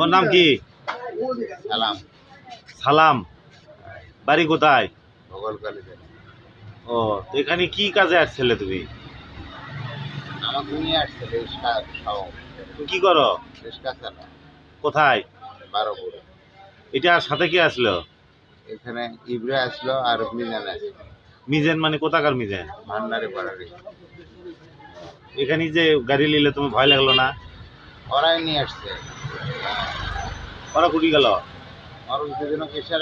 ওর নাম কি? সালাম। সালাম। বাড়ি কোথায়? ও তো এখানে কি কাজে আসছিলে তুমি? আমাকে নিয়ে কি করো? কোথায়? বারোপুর। সাথে কি আসলো? এখানে ইবরা আসলো আর মিজান আসলো। মিজেন মানে কোথাকার মিজেন? ভান্ডারে পাড়ারে এখানে যে গাড়ি নিলে তুমি ভয় লাগল না? ওরাই নিয়ে আসছে। ওরা কুটি গেল। আর দুজন করছে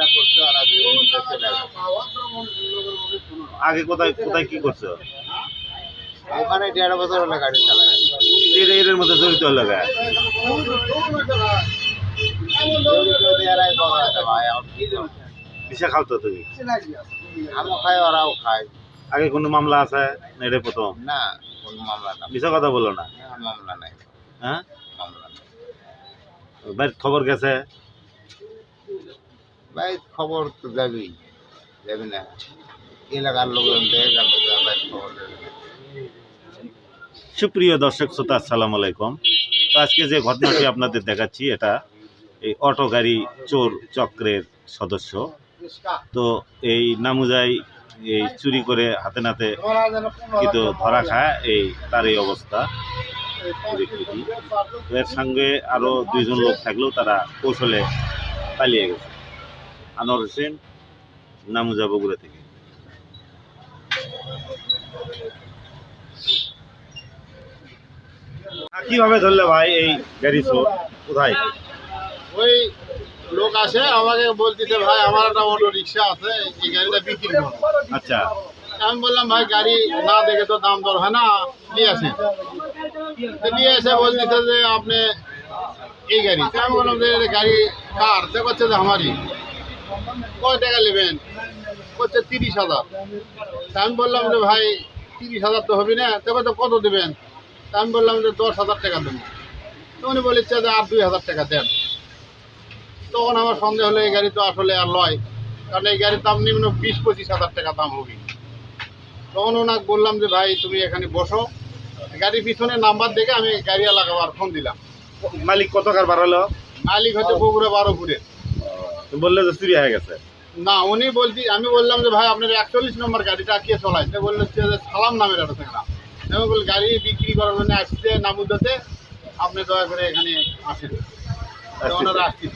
আগে কোথায় কোথায় কি করছ? ওখানে দেড় বছর হলো গাড়ি চালায়। এর এর মধ্যে জড়িত হলো খাও তো তুমি? আমও খাই ওরাও আগে কোনো মামলা আছে? না এটা প্রথম? না কোনো মামলা না। মিশা কথা বলো না মামলা নাই। হ্যাঁ? বাড়ির খবর গেছে? ভাই খবর তো যাবি যাবি না। এলাকার লোকজন ভাই। সুপ্রিয় দর্শক শ্রোতা আসসালামু আলাইকুম। তো আজকে যে ঘটনাটি আপনাদের দেখাচ্ছি এটা এই অটো গাড়ি চোর চক্রের সদস্য। তো এই নামুজাই এই চুরি করে হাতে নাতে কিন্তু ধরা খায় এই তার এই অবস্থা। এর সঙ্গে আরও দুইজন লোক থাকলেও তারা কৌশলে পালিয়ে গেছে। আনোয়ার হোসেন নামুজা বগুড়া থেকে। কীভাবে ধরলে ভাই এই গাড়ি চোর? কোথায়? ওই লোক আসে আমাকে বলতেছে ভাই আমার একটা অটো রিক্সা আছে এই গাড়িটা বিক্রি করো। আচ্ছা। আমি বললাম ভাই গাড়ি না দেখে তো দাম দর হয় না নিয়ে আসেন। নিয়ে এসে বলতেছে যে আপনি এই গাড়ি। আমি বললাম যে গাড়ি কার? সে করছে যে আমারই। কয় টাকা নেবেন? করছে তিরিশ হাজার। তা আমি বললাম যে ভাই, তিরিশ হাজার তো হবে না। তবে তো কত দেবেন? আমি বললাম যে দশ হাজার টাকা দেবো। তো উনি বলেছে যে আর দুই হাজার টাকা দেন। তখন আমার সন্দেহ হলো, এই গাড়ি তো আসলে আর লয়। কারণ এই গাড়ির দাম নিম্ন বিশ পঁচিশ হাজার টাকা দাম হবে। তখন ওনাকে বললাম যে, ভাই, তুমি এখানে বসো। গাড়ির পিছনে নাম্বার দেখে আমি গাড়ি লাগাবার ফোন দিলাম। মালিক কত কার বাড়ালো মালিক হচ্ছে বগুড়া বারো ঘুরে তো বললে যে চুরি হয়ে গেছে। না উনি বলছি আমি বললাম যে ভাই আপনার একচল্লিশ নম্বর গাড়িটা কে চলায়? সে বলল যে সালাম নামের একটা ছেলেরা আমি বলি গাড়ি বিক্রি করার জন্য আসছে নামুদাতে। আপনি দয়া করে এখানে আসেন। ওনারা আসছে।